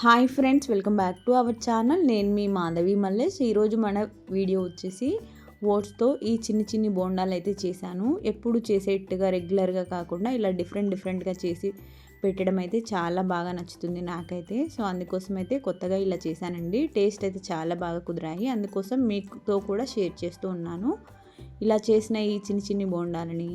Hi friends welcome back to our channel. నేను మీ మాధవి మల్లేష్. ఈరోజు మన వీడియో వచ్చేసి ఓట్స్తో ఈ చిన్ని చిన్ని బోండాలు అయితే చేశాను. ఎప్పుడు చేసేట్టుగా రెగ్యులర్గా కాకుండా ఇలా డిఫరెంట్ డిఫరెంట్గా చేసి పెట్టడం అయితే చాలా బాగా నచ్చుతుంది నాకైతే. సో అందుకోసం అయితే కొత్తగా ఇలా చేశానండి. టేస్ట్ అయితే చాలా బాగా కుదిరాయి. అందుకోసం మీతో కూడా షేర్ చేస్తూ ఉన్నాను. ఇలా చేసిన ఈ చిన్ని చిన్ని బోండాలని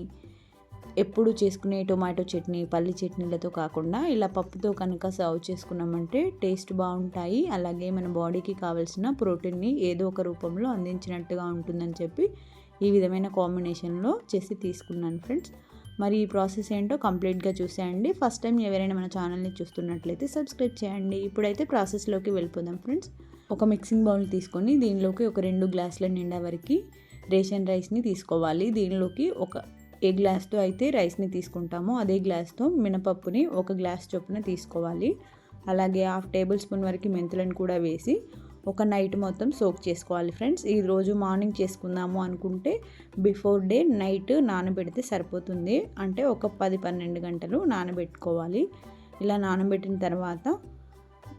ఎప్పుడు చేసుకునే టొమాటో చట్నీ పల్లి చట్నీలతో కాకుండా ఇలా పప్పుతో కనుక సర్వ్ చేసుకున్నామంటే టేస్ట్ బాగుంటాయి. అలాగే మన బాడీకి కావాల్సిన ప్రోటీన్ని ఏదో ఒక రూపంలో అందించినట్టుగా ఉంటుందని చెప్పి ఈ విధమైన కాంబినేషన్లో చేసి తీసుకున్నాను ఫ్రెండ్స్. మరి ఈ ప్రాసెస్ ఏంటో కంప్లీట్గా చూసేయండి. ఫస్ట్ టైం ఎవరైనా మన ఛానల్ని చూస్తున్నట్లయితే సబ్స్క్రైబ్ చేయండి. ఇప్పుడైతే ప్రాసెస్లోకి వెళ్ళిపోదాం ఫ్రెండ్స్. ఒక మిక్సింగ్ బౌల్ తీసుకొని దీనిలోకి ఒక రెండు గ్లాసుల నిండా వరకు రేషన్ రైస్ని తీసుకోవాలి. దీనిలోకి ఒక ఏ గ్లాస్తో అయితే రైస్ని తీసుకుంటామో అదే గ్లాస్తో మినపప్పుని ఒక గ్లాస్ చొప్పున తీసుకోవాలి. అలాగే హాఫ్ టేబుల్ స్పూన్ వరకు మెంతులను కూడా వేసి ఒక నైట్ మొత్తం సోక్ చేసుకోవాలి ఫ్రెండ్స్. ఈ రోజు మార్నింగ్ చేసుకుందాము అనుకుంటే బిఫోర్ డే నైట్ నానబెడితే సరిపోతుంది. అంటే ఒక పది పన్నెండు గంటలు నానబెట్టుకోవాలి. ఇలా నానబెట్టిన తర్వాత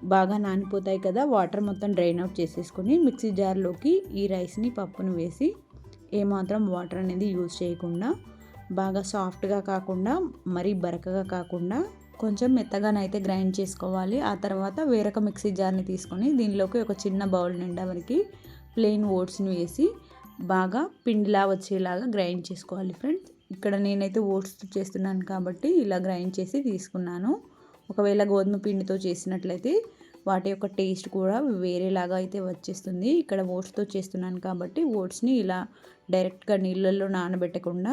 బాగా నానిపోతాయి కదా వాటర్ మొత్తం డ్రైన్ అవుట్ చేసేసుకొని మిక్సీ జార్లోకి ఈ రైస్ని పప్పును వేసి ఏమాత్రం వాటర్ అనేది యూజ్ చేయకుండా బాగా సాఫ్ట్గా కాకుండా మరీ బరకగా కాకుండా కొంచెం మెత్తగానైతే గ్రైండ్ చేసుకోవాలి. ఆ తర్వాత వేరొక మిక్సీ జార్ని తీసుకొని దీనిలోకి ఒక చిన్న బౌల్ నిండా మనకి ప్లెయిన్ ఓట్స్ని వేసి బాగా పిండిలా వచ్చేలాగా గ్రైండ్ చేసుకోవాలి ఫ్రెండ్స్. ఇక్కడ నేనైతే ఓట్స్ చేస్తున్నాను కాబట్టి ఇలా గ్రైండ్ చేసి తీసుకున్నాను. ఒకవేళ గోధుమ పిండితో చేసినట్లయితే వాటి యొక్క టేస్ట్ కూడా వేరేలాగా అయితే వచ్చేస్తుంది. ఇక్కడ ఓట్స్తో చేస్తున్నాను కాబట్టి ఓట్స్ని ఇలా డైరెక్ట్గా నీళ్ళల్లో నానబెట్టకుండా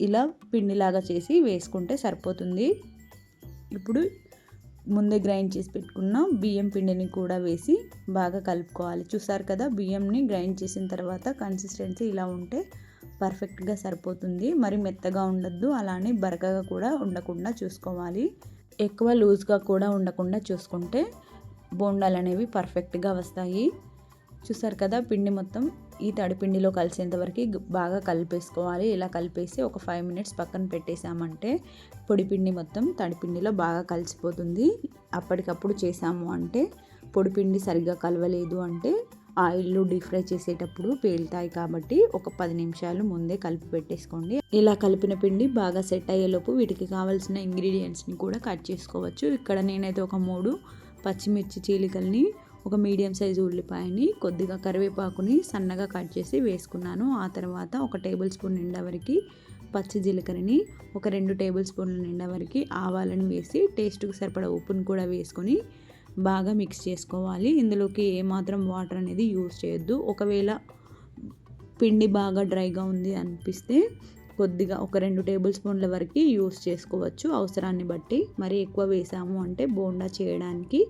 ఇలా పిండిలాగా చేసి వేసుకుంటే సరిపోతుంది. ఇప్పుడు ముందే గ్రైండ్ చేసి పెట్టుకున్న బియ్యం పిండిని కూడా వేసి బాగా కలుపుకోవాలి. చూసారు కదా బియ్యంని గ్రైండ్ చేసిన తర్వాత కన్సిస్టెన్సీ ఇలా ఉంటే పర్ఫెక్ట్గా సరిపోతుంది. మరి మెత్తగా ఉండద్దు అలానే బరకగా కూడా ఉండకుండా చూసుకోవాలి. ఎక్కువ లూజ్గా కూడా ఉండకుండా చూసుకుంటే బోండాలు అనేవి పర్ఫెక్ట్గా వస్తాయి. చూసారు కదా పిండి మొత్తం ఈ తడిపిండిలో కలిసేంతవరకు బాగా కలిపేసుకోవాలి. ఇలా కలిపేసి ఒక ఫైవ్ మినిట్స్ పక్కన పెట్టేసామంటే పొడిపిండి మొత్తం తడిపిండిలో బాగా కలిసిపోతుంది. అప్పటికప్పుడు చేసాము అంటే పొడిపిండి సరిగ్గా కలవలేదు అంటే ఆయిల్లో డీప్ ఫ్రై చేసేటప్పుడు పేలుతాయి కాబట్టి ఒక పది నిమిషాలు ముందే కలిపి పెట్టేసుకోండి. ఇలా కలిపిన పిండి బాగా సెట్ అయ్యేలోపు వీటికి కావాల్సిన ఇంగ్రీడియంట్స్ని కూడా కట్ చేసుకోవచ్చు. ఇక్కడ నేనైతే ఒక మూడు పచ్చిమిర్చి చీలికల్ని ఒక మీడియం సైజు ఉల్లిపాయని కొద్దిగా కరివేపాకుని సన్నగా కట్ చేసి వేసుకున్నాను. ఆ తర్వాత ఒక టేబుల్ స్పూన్ నిండా వరకు పచ్చి జీలకర్రని ఒక రెండు టేబుల్ స్పూన్ల నిండా వరకు ఆవాలను వేసి టేస్ట్కి సరిపడా ఉప్పుని కూడా వేసుకొని బాగా మిక్స్ చేసుకోవాలి. ఇందులోకి ఏమాత్రం వాటర్ అనేది యూజ్ చేయొద్దు. ఒకవేళ పిండి బాగా డ్రైగా ఉంది అనిపిస్తే కొద్దిగా ఒక రెండు టేబుల్ స్పూన్ల వరకు యూస్ చేసుకోవచ్చు. అవసరాన్ని బట్టి మరి ఎక్కువ వేసాము అంటే బోండా చేయడానికి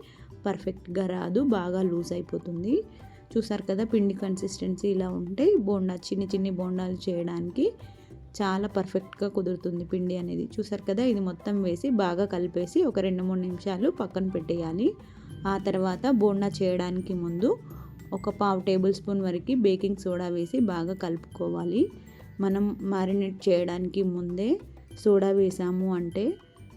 పర్ఫెక్ట్గా రాదు బాగా లూజ్ అయిపోతుంది. చూసారు కదా పిండి కన్సిస్టెన్సీ ఇలా ఉంటే బోండా చిన్ని చిన్ని బోండాలు చేయడానికి చాలా పర్ఫెక్ట్గా కుదురుతుంది పిండి అనేది. చూసారు కదా ఇది మొత్తం వేసి బాగా కలిపేసి ఒక రెండు మూడు నిమిషాలు పక్కన పెట్టేయాలి. ఆ తర్వాత బోండా చేయడానికి ముందు ఒక పావు టేబుల్ స్పూన్ వరకు బేకింగ్ సోడా వేసి బాగా కలుపుకోవాలి. మనం మారినేట్ చేయడానికి ముందే సోడా వేసాము అంటే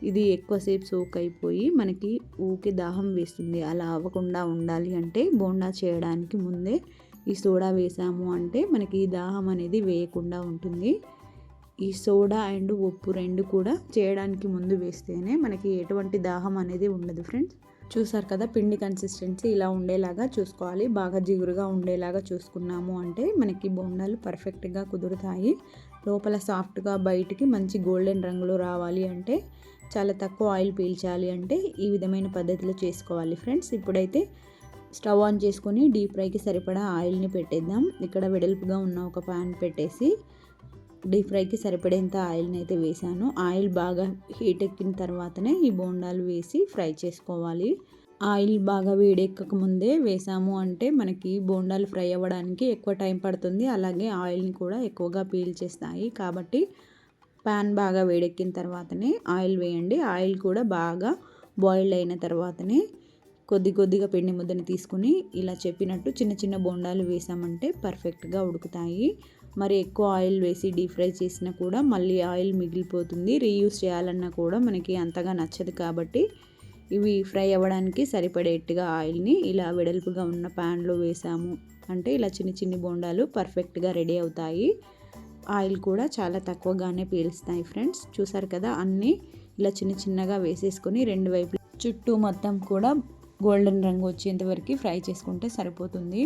ఇది ఎక్కువసేపు సోక్ అయిపోయి మనకి ఊకే దాహం వేస్తుంది. అలా అవ్వకుండా ఉండాలి అంటే బోండా చేయడానికి ముందే ఈ సోడా వేసాము అంటే మనకి ఈ దాహం అనేది వేయకుండా ఉంటుంది. ఈ సోడా అండ్ ఉప్పు రెండు కూడా చేయడానికి ముందు వేస్తేనే మనకి ఎటువంటి దాహం అనేది ఉండదు ఫ్రెండ్స్. చూసారు కదా పిండి కన్సిస్టెన్సీ ఇలా ఉండేలాగా చూసుకోవాలి. బాగా జిగురుగా ఉండేలాగా చూసుకున్నాము అంటే మనకి బోండాలు పర్ఫెక్ట్గా కుదురుతాయి. లోపల సాఫ్ట్గా బయటికి మంచి గోల్డెన్ రంగులో రావాలి అంటే చాలా తక్కువ ఆయిల్ పీల్చాలి అంటే ఈ విధమైన పద్ధతిలో చేసుకోవాలి ఫ్రెండ్స్. ఇప్పుడైతే స్టవ్ ఆన్ చేసుకొని డీప్ ఫ్రైకి సరిపడా ఆయిల్ని పెట్టేద్దాం. ఇక్కడ వెడల్పుగా ఉన్న ఒక ప్యాన్ పెట్టేసి డీప్ ఫ్రైకి సరిపడేంత ఆయిల్ని అయితే వేసాను ఆయిల్ బాగా హీట్ ఎక్కిన తర్వాతనే ఈ బోండాలు వేసి ఫ్రై చేసుకోవాలి. ఆయిల్ బాగా వేడెక్కక ముందే వేసాము అంటే మనకి బోండాలు ఫ్రై అవ్వడానికి ఎక్కువ టైం పడుతుంది. అలాగే ఆయిల్ని కూడా ఎక్కువగా పీల్చేస్తాయి. కాబట్టి ప్యాన్ బాగా వేడెక్కిన తర్వాతనే ఆయిల్ వేయండి. ఆయిల్ కూడా బాగా బాయిల్డ్ అయిన తర్వాతనే కొద్ది కొద్దిగా పిండి ముద్దని తీసుకుని ఇలా చెప్పినట్టు చిన్న చిన్న బోండాలు వేసామంటే పర్ఫెక్ట్గా ఉడుకుతాయి. మరి ఎక్కువ ఆయిల్ వేసి డీప్ ఫ్రై చేసినా కూడా మళ్ళీ ఆయిల్ మిగిలిపోతుంది. రీయూస్ చేయాలన్నా కూడా మనకి అంతగా నచ్చదు కాబట్టి ఇవి ఫ్రై అవ్వడానికి సరిపడేట్టుగా ఆయిల్ని ఇలా వెడల్పుగా ఉన్న ప్యాన్లో వేసాము అంటే ఇలా చిన్న చిన్ని బోండాలు పర్ఫెక్ట్గా రెడీ అవుతాయి. ఆయిల్ కూడా చాలా తక్కువగానే పీలుస్తాయి ఫ్రెండ్స్. చూసారు కదా అన్నీ ఇలా చిన్న చిన్నగా వేసేసుకొని రెండు వైపు చుట్టూ మొత్తం కూడా గోల్డెన్ రంగు వచ్చేంత వరకు ఫ్రై చేసుకుంటే సరిపోతుంది.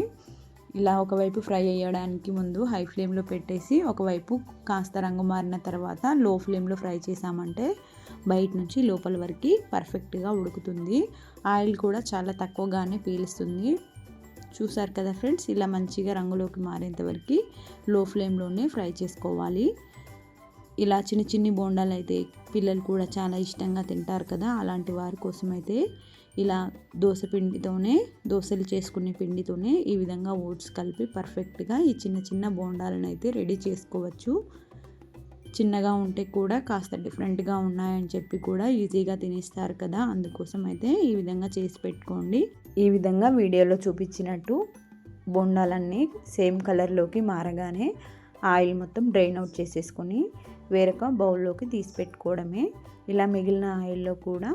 ఇలా ఒకవైపు ఫ్రై అయ్యడానికి ముందు హై ఫ్లేమ్లో పెట్టేసి ఒకవైపు కాస్త రంగు మారిన తర్వాత లో ఫ్లేమ్లో ఫ్రై చేసామంటే బయట నుంచి లోపల వరకు పర్ఫెక్ట్గా ఉడుకుతుంది. ఆయిల్ కూడా చాలా తక్కువగానే పీలుస్తుంది. చూసారు కదా ఫ్రెండ్స్ ఇలా మంచిగా రంగులోకి మారేంత వరకు లో ఫ్లేమ్లోనే ఫ్రై చేసుకోవాలి. ఇలా చిన్న చిన్ని బోండాలు అయితే పిల్లలు కూడా చాలా ఇష్టంగా తింటారు కదా అలాంటి వారి కోసం అయితే ఇలా దోశ పిండితోనే దోశలు చేసుకునే పిండితోనే ఈ విధంగా ఓట్స్ కలిపి పర్ఫెక్ట్గా ఈ చిన్న చిన్న బోండాలను అయితే రెడీ చేసుకోవచ్చు. చిన్నగా ఉంటే కూడా కాస్త డిఫరెంట్గా ఉన్నాయని చెప్పి కూడా ఈజీగా తినేస్తారు కదా! అందుకోసం అయితే ఈ విధంగా చేసి పెట్టుకోండి. ఈ విధంగా వీడియోలో చూపించినట్టు బొండాలన్నీ సేమ్ కలర్లోకి మారగానే ఆయిల్ మొత్తం డ్రైన్ అవుట్ చేసేసుకొని వేరొక బౌల్లోకి తీసి పెట్టుకోవడమే. ఇలా మిగిలిన ఆయిల్లో కూడా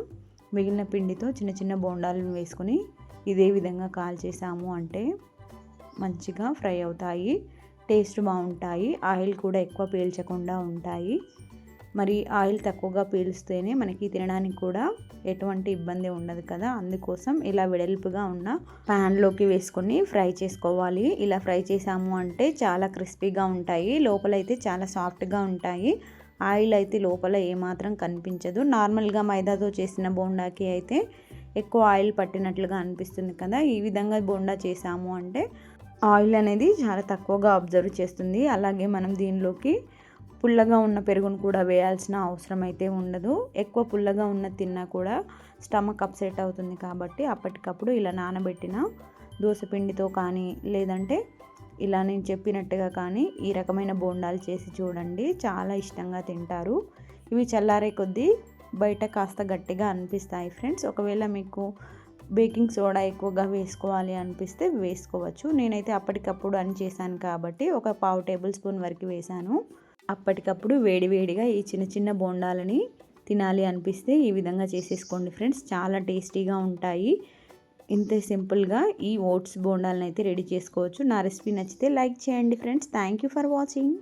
మిగిలిన పిండితో చిన్న చిన్న బోండాలను వేసుకొని ఇదే విధంగా కాల్ చేసాము అంటే మంచిగా ఫ్రై అవుతాయి. టేస్ట్ బాగుంటాయి. ఆయిల్ కూడా ఎక్కువ పీల్చకుండా ఉంటాయి. మరి ఆయిల్ తక్కువగా పీల్స్తేనే మనకి తినడానికి కూడా ఎటువంటి ఇబ్బంది ఉండదు కదా. అందుకోసం ఇలా వెడల్పుగా ఉన్న ప్యాన్లోకి వేసుకొని ఫ్రై చేసుకోవాలి. ఇలా ఫ్రై చేసాము అంటే చాలా క్రిస్పీగా ఉంటాయి. లోపలైతే చాలా సాఫ్ట్గా ఉంటాయి. ఆయిల్ అయితే లోపల ఏమాత్రం కనిపించదు. నార్మల్గా మైదాతో చేసిన బోండాకి అయితే ఎక్కువ ఆయిల్ పట్టినట్లుగా అనిపిస్తుంది కదా. ఈ విధంగా బోండా చేసాము అంటే ఆయిల్ అనేది చాలా తక్కువగా అబ్జర్వ్ చేస్తుంది. అలాగే మనం దీనిలోకి పుల్లగా ఉన్న పెరుగును కూడా వేయాల్సిన అవసరం అయితే ఉండదు. ఎక్కువ పుల్లగా ఉన్న తిన్నా కూడా స్టమక్ అప్సెట్ అవుతుంది కాబట్టి అప్పటికప్పుడు ఇలా నానబెట్టిన దోశపిండితో కానీ లేదంటే ఇలా నేను చెప్పినట్టుగా కానీ ఈ రకమైన బోండాలు చేసి చూడండి. చాలా ఇష్టంగా తింటారు. ఇవి చల్లారే కొద్దీ బయట కాస్త గట్టిగా అనిపిస్తాయి ఫ్రెండ్స్. ఒకవేళ మీకు బేకింగ్ సోడా ఎక్కువగా వేసుకోవాలి అనిపిస్తే వేసుకోవచ్చు. నేనైతే అప్పటికప్పుడు అని చేశాను కాబట్టి ఒక పావు టేబుల్ స్పూన్ వరకు వేశాను. అప్పటికప్పుడు వేడివేడిగా ఈ చిన్న చిన్న బోండాలని తినాలి అనిపిస్తే ఈ విధంగా చేసేసుకోండి ఫ్రెండ్స్. చాలా టేస్టీగా ఉంటాయి. ఇంత సింపుల్గా ఈ ఓట్స్ బోండాలను అయితే రెడీ చేసుకోవచ్చు. నా రెసిపీ నచ్చితే లైక్ చేయండి friends. Thank you for watching.